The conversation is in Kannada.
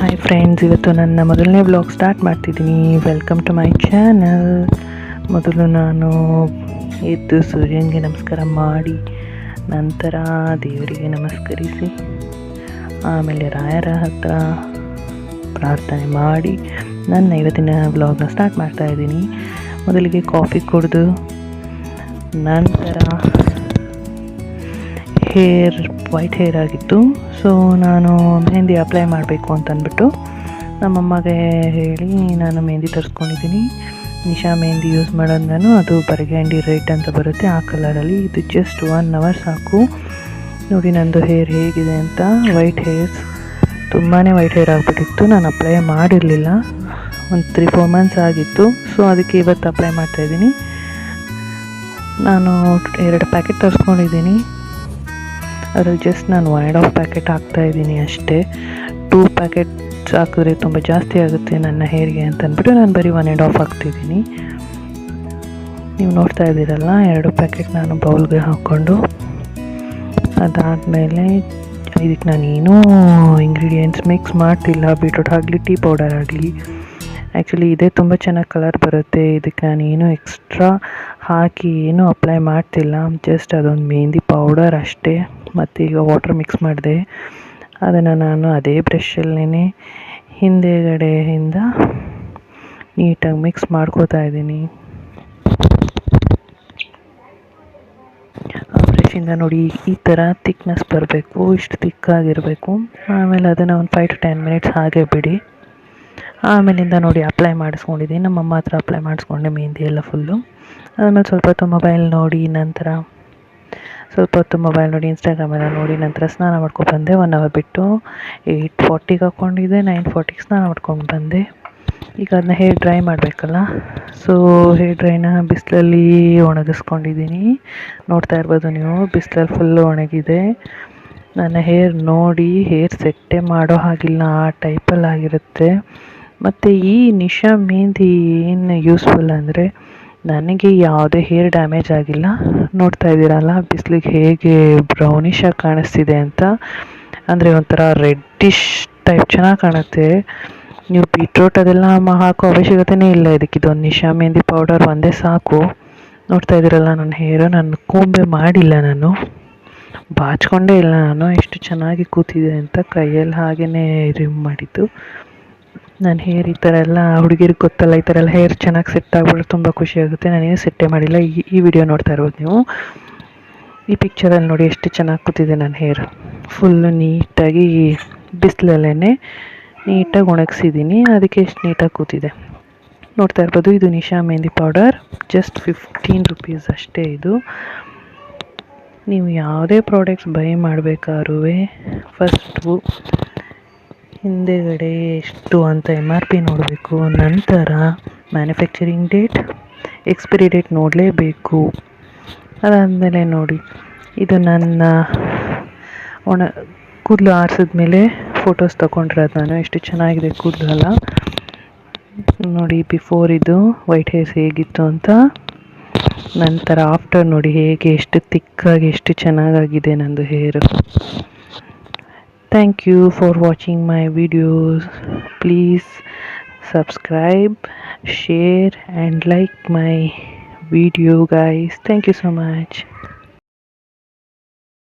ಹಾಯ್ ಫ್ರೆಂಡ್ಸ್ ಇವತ್ತು ನನ್ನ ಮೊದಲನೇ ಬ್ಲಾಗ್ ಸ್ಟಾರ್ಟ್ ಮಾಡ್ತಿದ್ದೀನಿ. ವೆಲ್ಕಮ್ ಟು ಮೈ ಚಾನಲ್ ಮೊದಲು ನಾನು ಎದ್ದು ಸೂರ್ಯನಿಗೆ ನಮಸ್ಕಾರ ಮಾಡಿ, ನಂತರ ದೇವರಿಗೆ ನಮಸ್ಕರಿಸಿ, ಆಮೇಲೆ ರಾಯರ ಹತ್ರ ಪ್ರಾರ್ಥನೆ ಮಾಡಿ, ನನ್ನ ಇವತ್ತಿನ ಬ್ಲಾಗ್ನ ಸ್ಟಾರ್ಟ್ ಮಾಡ್ತಾ ಇದ್ದೀನಿ. ಮೊದಲಿಗೆ ಕಾಫಿ ಕುಡಿದು, ನಂತರ ಹೇರ್ ವೈಟ್ ಹೇರ್ ಆಗಿತ್ತು. ಸೊ ನಾನು ಮೆಹಂದಿ ಅಪ್ಲೈ ಮಾಡಬೇಕು ಅಂತಂದ್ಬಿಟ್ಟು ನಮ್ಮಮ್ಮಗೆ ಹೇಳಿ ನಾನು ಮೆಹಂದಿ ತರಿಸ್ಕೊಂಡಿದ್ದೀನಿ. ನಿಶಾ ಮೆಹಂದಿ ಯೂಸ್ ಮಾಡೋದು ನಾನು ಅದು ಬರಗಂಡಿ ರೆಡ್ ಅಂತ ಬರುತ್ತೆ. ಆ ಕಲರಲ್ಲಿ ಇದು ಜಸ್ಟ್ ಒನ್ ಅವರ್ ಸಾಕು. ನೋಡಿ ನಂದು ಹೇರ್ ಹೇಗಿದೆ ಅಂತ. ವೈಟ್ ಹೇರ್ಸ್ ತುಂಬಾ ವೈಟ್ ಹೇರ್ ಆಗಿಬಿಟ್ಟಿತ್ತು. ನಾನು ಅಪ್ಲೈ ಮಾಡಿರಲಿಲ್ಲ. ಒಂದು ತ್ರೀ ಫೋರ್ ಮಂತ್ಸ್ ಆಗಿತ್ತು. ಸೊ ಅದಕ್ಕೆ ಇವತ್ತು ಅಪ್ಲೈ ಮಾಡ್ತಾಯಿದ್ದೀನಿ ನಾನು ಎರಡು ಪ್ಯಾಕೆಟ್ ತರಿಸ್ಕೊಂಡಿದ್ದೀನಿ. ಅದ್ರಲ್ಲಿ ಜಸ್ಟ್ ನಾನು ಒನ್ ಆ್ಯಂಡ್ ಆಫ್ ಪ್ಯಾಕೆಟ್ ಹಾಕ್ತಾ ಇದ್ದೀನಿ ಅಷ್ಟೇ. ಟೂ ಪ್ಯಾಕೆಟ್ಸ್ ಹಾಕಿದ್ರೆ ತುಂಬ ಜಾಸ್ತಿ ಆಗುತ್ತೆ ನನ್ನ ಹೇರಿಗೆ ಅಂತ ಅಂದ್ಬಿಟ್ಟು ನಾನು ಬರೀ ಒನ್ ಆ್ಯಂಡ್ ಆಫ್ ಹಾಕ್ತಿದ್ದೀನಿ. ನೀವು ನೋಡ್ತಾ ಇದ್ದೀರಲ್ಲ, ಎರಡು ಪ್ಯಾಕೆಟ್ ನಾನು ಬೌಲ್ಗೆ ಹಾಕ್ಕೊಂಡು ಅದಾದಮೇಲೆ ಇದಕ್ಕೆ ನಾನು ಏನೂ ಇಂಗ್ರೀಡಿಯೆಂಟ್ಸ್ ಮಿಕ್ಸ್ ಮಾಡ್ತಿಲ್ಲ. ಬೀಟ್ರೂಟ್ ಆಗಲಿ ಟೀ ಪೌಡರ್ ಆಗಲಿ. ಆ್ಯಕ್ಚುಲಿ ಇದೇ ತುಂಬ ಚೆನ್ನಾಗಿ ಕಲರ್ ಬರುತ್ತೆ. ಇದಕ್ಕೆ ನಾನು ಏನು ಎಕ್ಸ್ಟ್ರಾ ಹಾಕಿ ಏನೂ ಅಪ್ಲೈ ಮಾಡ್ತಿಲ್ಲ. ಜಸ್ಟ್ ಅದೊಂದು ಮೆಹಂದಿ ಪೌಡರ್ ಅಷ್ಟೇ. ಮತ್ತು ಈಗ ವಾಟರ್ ಮಿಕ್ಸ್ ಮಾಡಿದೆ. ಅದನ್ನು ನಾನು ಅದೇ ಬ್ರಷಲ್ಲೇ ಹಿಂದೆಗಡೆಯಿಂದ ನೀಟಾಗಿ ಮಿಕ್ಸ್ ಮಾಡ್ಕೋತಾ ಇದ್ದೀನಿ. ಆ ಬ್ರಷಿಂದ ನೋಡಿ ಈ ಥರ ತಿಕ್ನೆಸ್ ಬರಬೇಕು, ಇಷ್ಟು ತಿಕ್ಕಾಗಿರಬೇಕು ಆಮೇಲೆ ಅದನ್ನು ಒಂದು ಫೈವ್ ಟು ಟೆನ್ ಮಿನಿಟ್ಸ್ ಹಾಗೆ ಬಿಡಿ. ಆಮೇಲಿಂದ ನೋಡಿ ಅಪ್ಲೈ ಮಾಡಿಸ್ಕೊಂಡಿದ್ದೀನಿ. ನಮ್ಮಮ್ಮ ಹತ್ರ ಅಪ್ಲೈ ಮಾಡಿಸ್ಕೊಂಡೆ ಮೆಹಂದಿ ಎಲ್ಲ ಫುಲ್ಲು ಆಮೇಲೆ ಸ್ವಲ್ಪ ಹೊತ್ತು ಮೊಬೈಲ್ ನೋಡಿ, ನಂತರ ಸ್ವಲ್ಪ ಹೊತ್ತು ಮೊಬೈಲ್ ನೋಡಿ ಇನ್ಸ್ಟಾಗ್ರಾಮ್ ಎಲ್ಲ ನೋಡಿ, ನಂತರ ಸ್ನಾನ ಮಾಡ್ಕೊಂಡು ಬಂದೆ. ಒನ್ ಅವರ್ ಬಿಟ್ಟು ಏಯ್ಟ್ ಫಾರ್ಟಿಗೆ ಹಾಕ್ಕೊಂಡಿದ್ದೆ ನೈನ್ ಫಾರ್ಟಿಗೆ ಸ್ನಾನ ಮಾಡ್ಕೊಂಡು ಬಂದೆ. ಈಗ ಅದನ್ನ ಹೇರ್ ಡ್ರೈ ಮಾಡಬೇಕಲ್ಲ? ಸೊ ಹೇರ್ ಡ್ರೈನ ಬಿಸಿಲಲ್ಲಿ ಒಣಗಿಸ್ಕೊಂಡಿದ್ದೀನಿ. ನೋಡ್ತಾ ಇರ್ಬೋದು ನೀವು, ಬಿಸಿಲಲ್ಲಿ ಫುಲ್ ಒಣಗಿದೆ. ನನ್ನ ಹೇರ್ ನೋಡಿ ಹೇರ್ ಸೆಟ್ಟೆ ಮಾಡೋ ಹಾಗಿಲ್ಲ, ಆ ಟೈಪಲ್ಲಿ ಆಗಿರುತ್ತೆ. ಮತ್ತು ಈ ನಿಶಾ ಮೆಹಂದಿ ಏನು ಯೂಸ್ಫುಲ್ ಅಂದರೆ ನನಗೆ ಯಾವುದೇ ಹೇರ್ ಡ್ಯಾಮೇಜ್ ಆಗಿಲ್ಲ. ನೋಡ್ತಾ ಇದ್ದೀರಲ್ಲ, ಬಿಸಿಲಿಗೆ ಹೇಗೆ ಬ್ರೌನಿಶಾಗಿ ಕಾಣಿಸ್ತಿದೆ ಅಂತ. ಅಂದರೆ ಒಂಥರ ರೆಡ್ಡಿಶ್ ಟೈಪ್ ಚೆನ್ನಾಗಿ ಕಾಣುತ್ತೆ. ನೀವು ಬೀಟ್ರೋಟ್ ಅದೆಲ್ಲ ಹಾಕೋ ಅವಶ್ಯಕತೆಯೇ ಇಲ್ಲ ಇದಕ್ಕೆ. ಇದೊಂದು ನಿಶಾ ಮೆಹಂದಿ ಪೌಡರ್ ಒಂದೇ ಸಾಕು. ನೋಡ್ತಾ ಇದ್ದೀರಲ್ಲ, ನನ್ನ ಹೇರು ನಾನು ಕೂಂಬೆ ಮಾಡಿಲ್ಲ ನಾನು. ಬಾಚ್ಕೊಂಡೇ ಇಲ್ಲ ನಾನು. ಎಷ್ಟು ಚೆನ್ನಾಗಿ ಕೂತಿದೆ ಅಂತ ಕೈಯಲ್ಲಿ ಹಾಗೇ ರಿಮ್ ಮಾಡಿದ್ದು. ನಾನು ಹೇರ್ ಈ ಥರ ಎಲ್ಲ ಹುಡುಗಿರಿಗೆ ಗೊತ್ತಲ್ಲ, ಈ ಥರ ಎಲ್ಲ ಹೇರ್ ಚೆನ್ನಾಗಿ ಸೆಟ್ ಆಗ್ಬಿಟ್ರೆ ತುಂಬ ಖುಷಿ ಆಗುತ್ತೆ. ನಾನೇನು ಸೆಟ್ಟೇ ಮಾಡಿಲ್ಲ. ಈ ಈ ವಿಡಿಯೋ ನೋಡ್ತಾ ಇರ್ಬೋದು ನೀವು. ಈ ಪಿಕ್ಚರಲ್ಲಿ ನೋಡಿ ಎಷ್ಟು ಚೆನ್ನಾಗಿ ಕೂತಿದೆ ನನ್ನ ಹೇರ್ ಫುಲ್ಲು ನೀಟಾಗಿ ಬಿಸಿಲಲ್ಲೇ ನೀಟಾಗಿ ಒಣಗಿಸಿದ್ದೀನಿ ಅದಕ್ಕೆ ಎಷ್ಟು ನೀಟಾಗಿ ಕೂತಿದೆ. ನೋಡ್ತಾ ಇರ್ಬೋದು, ಇದು Nisha mehndi powder just fifteen rupees ಅಷ್ಟೇ ಇದು. ನೀವು ಯಾವುದೇ ಪ್ರಾಡಕ್ಟ್ಸ್ ಬೈ ಮಾಡಬೇಕಾದ್ರೂ ಫಸ್ಟು ಹಿಂದೆಗಡೆ ಎಷ್ಟು ಅಂತ ಎಂ ಆರ್ ಪಿ ನೋಡಬೇಕು, ನಂತರ ಮ್ಯಾನುಫ್ಯಾಕ್ಚರಿಂಗ್ ಡೇಟ್ ಎಕ್ಸ್ಪೈರಿ ಡೇಟ್ ನೋಡಲೇಬೇಕು. ಅದಾದಮೇಲೆ ನೋಡಿ, ಇದು ನನ್ನ ಒಣ, ಕೂದಲು ಆರಿಸಿದ ಮೇಲೆ ಫೋಟೋಸ್ ತೊಗೊಂಡಿರೋದು ನಾನು. ಎಷ್ಟು ಚೆನ್ನಾಗಿದೆ ಕೂದಲು ಅಲ್ಲ. ನೋಡಿ ಬಿಫೋರ್ ಇದು ವೈಟ್ ಹೇರ್ಸ್ ಹೇಗಿತ್ತು ಅಂತ. ನಂತರ ಆಫ್ಟರ್ ನೋಡಿ, ಹೇಗೆ ಎಷ್ಟು ತಿಕ್ಕಾಗಿ ಎಷ್ಟು ಚೆನ್ನಾಗಾಗಿದೆ ನಂದು ಹೇರು thank you for watching my videos. Please subscribe share and like my video guys. Thank you so much